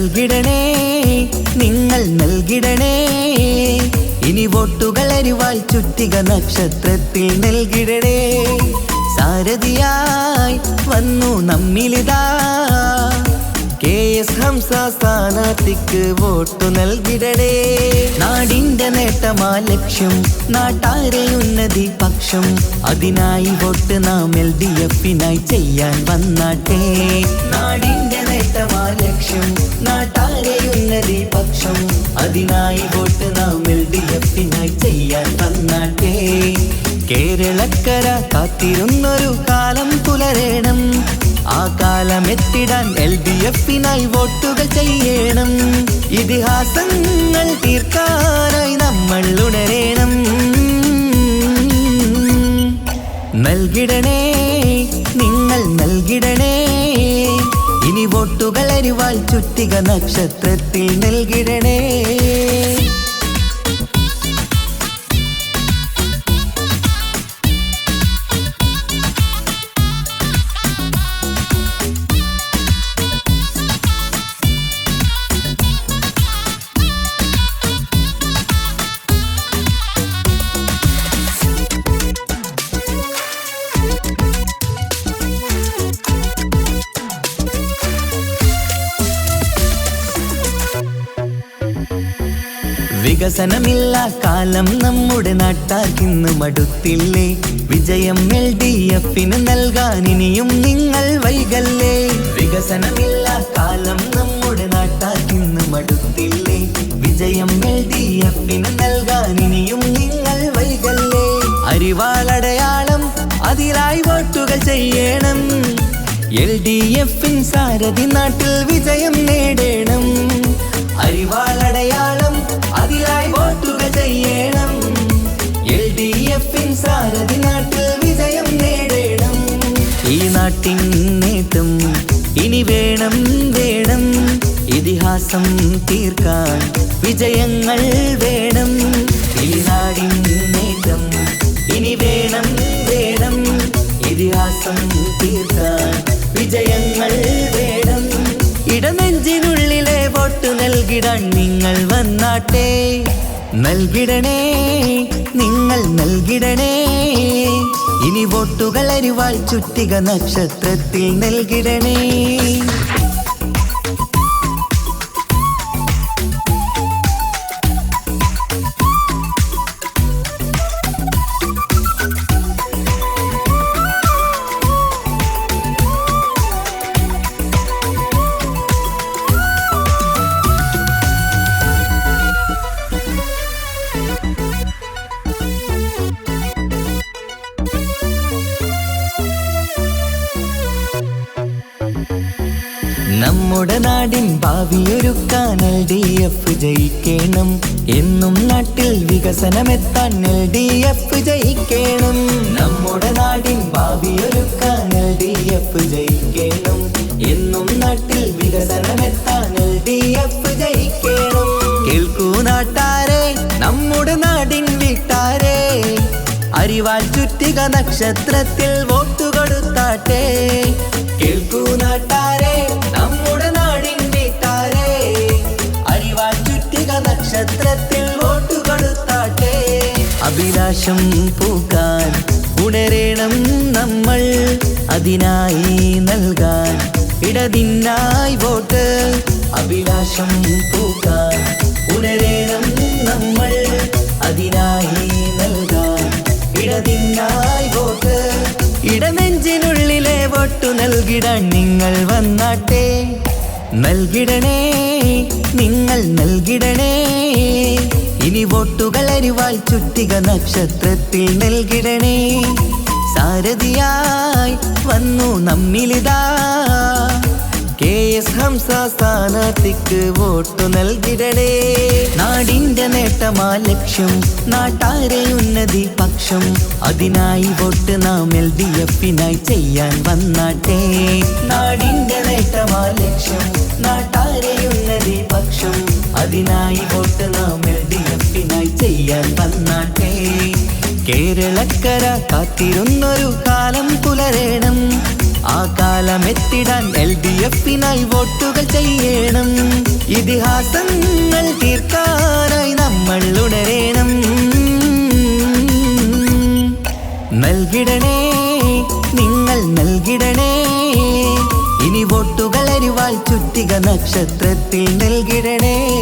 നൽകിടണേ നിങ്ങൾ നൽകിടണേ. ഇനി വോട്ടുകൾ അരിവാൾ ചുറ്റിക നക്ഷത്രത്തിൽ നൽകിടണേ. സാരഥിയായി വന്നു നമ്മിലിതാ. കെ എസ് ഹംസ സ്ഥാനാർത്ഥിക്ക് വോട്ടു നൽകിടണേ. നാടിന്റെ നേട്ടമാ ലക്ഷ്യം നാട്ടാരെ ഉന്നതി പക്ഷം. അതിനായി വോട്ട് നാം എൽ ഡി എഫിനായി ചെയ്യാൻ വന്നാട്ടെ. നാടിന്റെ പക്ഷം അതിനായി വോട്ട് നാം എൽ ഡി എഫിനായി ചെയ്യാൻ വന്നാട്ടെ. കേരളക്കര കാത്തിരുന്നൊരു കാലം പുലരേണം. ആ കാലം എത്തിടാൻ എൽ ഡി എഫിനായി വോട്ടുകൾ ചെയ്യണം. ഇതിഹാസങ്ങൾ തീർക്കാനായി നമ്മൾ ഉണരേണം. നൽകിടണേ നിങ്ങൾ നൽകിടണേ. ചുറ്റിക നക്ഷത്രത്തിൽ നൽകിടണേ വികസനമില്ല. കാലം നമ്മുടെ നാട്ടാർക്കിന്ന് മടുത്തില്ലേ? വിജയം എൽ ഡി എഫിന് നൽകാൻ ഇനിയും നിങ്ങൾ വൈകല്ലേ? വികസനമില്ല. കാലം നമ്മുടെ നാട്ടാർക്കിന്ന് മടുത്തില്ലേ? വിജയം എൽ ഡി എഫിന് നൽകാൻ ഇനിയും നിങ്ങൾ വൈകല്ലേ? അരിവാളടയാളം അതിലായി വോട്ടുകൾ ചെയ്യണം. എൽ ഡി എഫിൻ സാരഥി നാട്ടിൽ വിജയം നേടണം. അരിവാളടയാളം അതിലായി വോട്ടുകൾ ചെയ്യണം. എൽ ഡി എഫിൻ സാരഥി നാട്ടിൽ വിജയം നേടണം. ഈ നാട്ടിൻ നേട്ടം ഇനി വേണം വേണം. ഇതിഹാസം തീർക്കാൻ വിജയങ്ങൾ വേണം. ഇടനെഞ്ചിനുള്ളിലെ വോട്ട് നൽകിടാൻ നിങ്ങൾ വന്നാട്ടെ. നൽകിടണേ നിങ്ങൾ നൽകിടണേ. ഇനി വോട്ടുകൾ അരിവാൾ ചുറ്റിക നക്ഷത്രത്തിൽ നൽകിടണേ. നമ്മുടെ നാടിൻ ഭാവിയൊരുക്കാൻ എൽ ഡി എഫ് ജയിക്കണം. എന്നും നാട്ടിൽ വികസനമെത്താൻ എൽ ഡി എഫ് ജയിക്കണം. നമ്മുടെ നാടിൻ ഭാവിയൊരുക്കാൻ എൽ ഡി എഫ് ജയിക്കണം. എന്നും നാട്ടിൽ വികസനമെത്താൻ എൽ ഡി എഫ് ജയിക്കണം. കേൾക്കൂ നാട്ടാരെ നമ്മുടെ നാടിൻ വീട്ടാരെ. അരിവാൾ ചുറ്റിക നക്ഷത്രത്തിൽ വോട്ട് കൊടുത്താട്ടെ കേൾക്കൂ നാട്ടാരെ നക്ഷത്രത്തിൽ വോട്ട് കൊടുത്താട്ടെ. അഭിലാഷം പൂക്കാൻ ഉണരേണം നമ്മൾ അതിനായി നൽകാൻ ഇടതിനായി വോട്ട്. അഭിലാഷം പൂക്കാൻ ഉണരേണം നമ്മൾ അതിനായി നൽകാൻ ഇടതിനായി വോട്ട്. ഇടനെഞ്ചിനുള്ളിലെ വോട്ടു നൽകിടാൻ നിങ്ങൾ വന്നാട്ടെ. നൽകിടണേ നിങ്ങൾ നൽകിടണേ. ഇനി വോട്ടുകൾ അരിവാൾ ചുറ്റിക നക്ഷത്രത്തിൽ നൽകിടണേ. സാരഥിയായി വന്നു നമ്മിലിതാ. കെ എസ് ഹംസ സ്ഥാനാർത്ഥിക്ക് വോട്ടു നൽകിടണേ. നാടിന്റെ നേട്ടമാ ലക്ഷ്യം നാട്ടാരെ ഉന്നതി പക്ഷം. അതിനായി വോട്ട് നാം എൽ ഡി എഫിനായി ചെയ്യാൻ വന്നാട്ടെ. നാടിന്റെ കാത്തിരുന്നൊരു കാലം പുലരേണം. ആ കാലം എത്തിടാൻ എൽ ഡി എഫിനായി വോട്ടുകൾ ചെയ്യണം. ഇതിഹാസങ്ങൾ തീർക്കാനായി നമ്മൾ ഉണരേണം. നൽകിടണേ നിങ്ങൾ നൽകിടണേ. ഇനി വോട്ടുകൾ അരിവാൾ ചുറ്റിക നക്ഷത്രത്തിൽ നൽകിടണേ.